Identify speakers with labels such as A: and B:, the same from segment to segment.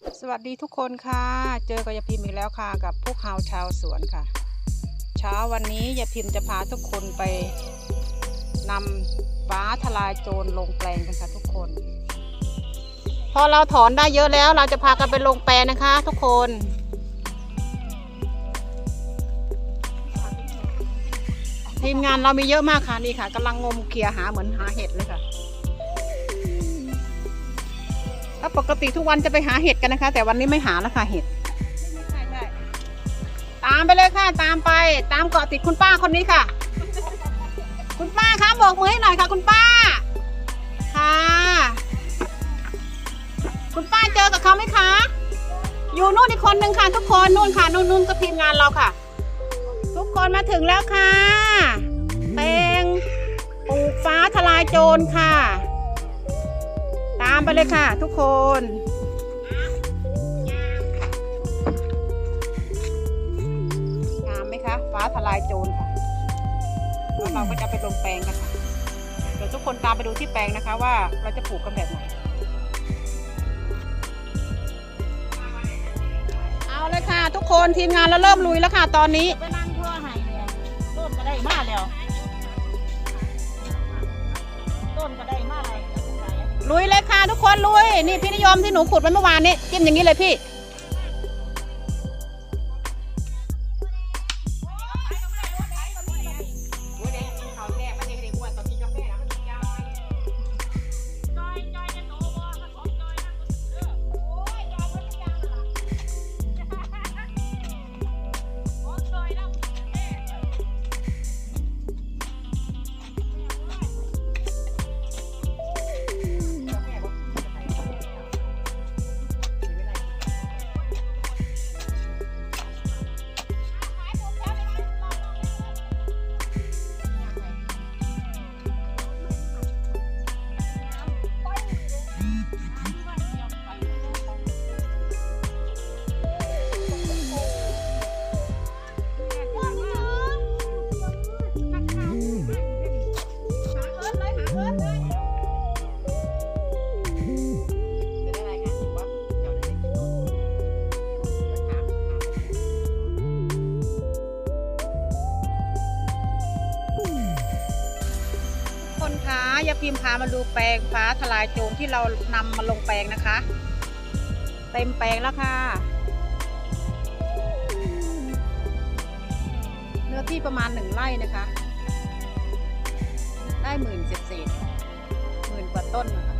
A: สวัสดีทุกคนค่ะ เจอกับยาพิมพ์อีกแล้วค่ะ กับพวกเฮาชาวสวนค่ะ เช้าวันนี้ยาพิมพ์จะพาทุกคนไปนำฟ้าทลายโจรลงแปลงกันค่ะทุกคน พอเราถอนได้เยอะแล้วเราจะพากันไปลงแปลงนะคะ ทุกคนทีมงานเรามีเยอะมากค่ะนี่ค่ะกำลังงมเคลียหาเหมือนหาเห็ดเลยค่ะ ปกติทุกวันจะไปหาเห็ดกันนะคะ แต่วันนี้ไม่หาแล้วค่ะเห็ดตามไปเลยค่ะ ตามไปตามเกาะติดคุณป้าคนนี้ค่ะ คุณป้าคะบอกมือให้หน่อยค่ะ คุณป้า ค่ะ คุณป้าเจอกับเขาไหมคะ อยู่นู่นอีกคนหนึ่งค่ะ ทุกคนนู่นค่ะนู่นนู่นก็ทีมงานเราค่ะ ทุกคนมาถึงแล้วค่ะแปลงปลูกฟ้าทลายโจรค่ะามไปเลยค่ะ ทุกคน งามไหมคะ ฟ้าทลายโจรค่ะ แล้วเราก็จะไปลงแปลงกันค่ะ เดี๋ยวทุกคนตามไปดูที่แปลงนะคะว่าเราจะปลูกกันแบบไหน เอาเลยค่ะ ทุกคนทีมงานเราเริ่มลุยแล้วค่ะ ตอนนี้
B: ไปนั่งทั่วไห้เลยต้นก็ได้มาแล้ว ต้นก็ได้มาอะไรแล้ว
A: ลุยเลยค่ะทุกคนลุยนี่พี่นิยมที่หนูขุดไปเมื่อวานนี้จิ้มอย่างนี้เลยพี่ คนคะอย่าพิมพ์พามาดูแปลงฟ้าทลายโจรที่เรานำมาลงแปลงนะคะ เต็มแปลงแล้วค่ะ เนื้อที่ประมาณหนึ่งไร่นะคะ ได้หมื่นเศษหมื่นกว่าต้นนะคะ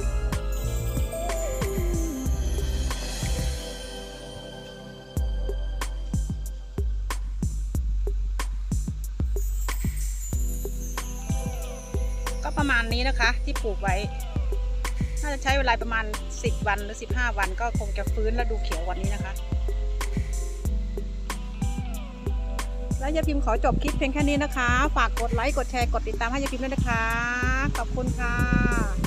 A: ประมาณนี้นะคะ ที่ปลูกไว้ น่าจะใช้เวลาประมาณ 10 วันหรือ 15 วันก็คงจะฟื้นและดูเขียวกวันนี้นะคะ แล้วยายพิมพ์ขอจบคลิปเพียงแค่นี้นะคะ ฝากกดไลค์ กดแชร์ กดติดตามให้ยายพิมพ์ด้วยนะคะ ขอบคุณค่ะ